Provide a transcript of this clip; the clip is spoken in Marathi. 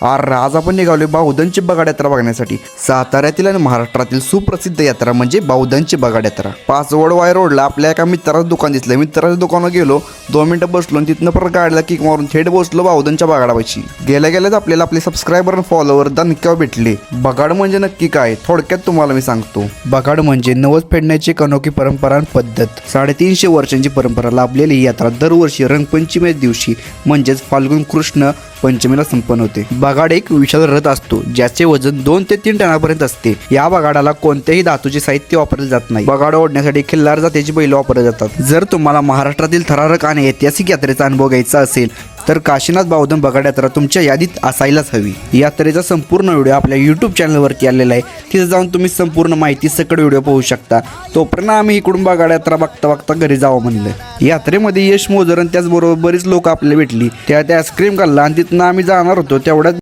अरे आज आपण निघालोय बाहुधनची बगाड यात्रा बघण्यासाठी. साताऱ्यातील आणि महाराष्ट्रातील सुप्रसिद्ध यात्रा म्हणजे बाहुधनची बगाड यात्रा पाचवड वाय रोडला आपल्या एका मित्राचं दुकान दिसलं. मित्राच्या दुकानावर गेलो दोन मिनिटं बसलो आणि तिथनं परत गाडीला किक मारून थेट बसलो बाहुधनच्या बगाडापाशी गेल्या गेल्याच आपल्याला आपले सबस्क्रायबर आणि फॉलोवर दणक्यावर भेटले. बगाड म्हणजे नक्की काय? थोडक्यात तुम्हाला मी सांगतो. बगाड म्हणजे नवस फेडण्याची एक अनोखी परंपरा आणि पद्धत. साडेतीनशे वर्षांची परंपरा लाभलेली ही यात्रा दरवर्षी रंगपंचमी दिवशी म्हणजेच फाल्गुन कृष्ण पंचमीला संपन्न होते. बगाड एक विशाल रथ असतो ज्याचे वजन दोन ते तीन टनापर्यंत असते. या बगाडाला कोणत्याही धातूचे साहित्य वापरले जात नाही. बगाड ओढण्यासाठी खिल्लार जातीची बैल वापरले जातात. जर तुम्हाला महाराष्ट्रातील थरारक आणि ऐतिहासिक यात्रेचा अनुभव घ्यायचा असेल तर काशीनाथ बावधन बगाड यात्रा तुमच्या यादीत असायलाच हवी. यात्रेचा संपूर्ण व्हिडिओ आपल्या यूट्यूब चॅनलवरती आलेला आहे. तिथे जाऊन तुम्ही संपूर्ण माहिती सकट व्हिडिओ पाहू शकता. तोपर्यंत आम्ही इकडून बगाड यात्रा बघता बघता घरी जावं म्हणलं. यात्रेमध्ये यश मोजर आणि त्याचबरोबर बरीच लोक आपल्याला भेटली. त्या आईस्क्रीम खाल्ला आणि तिथनं आम्ही जाणार होतो तेवढ्यात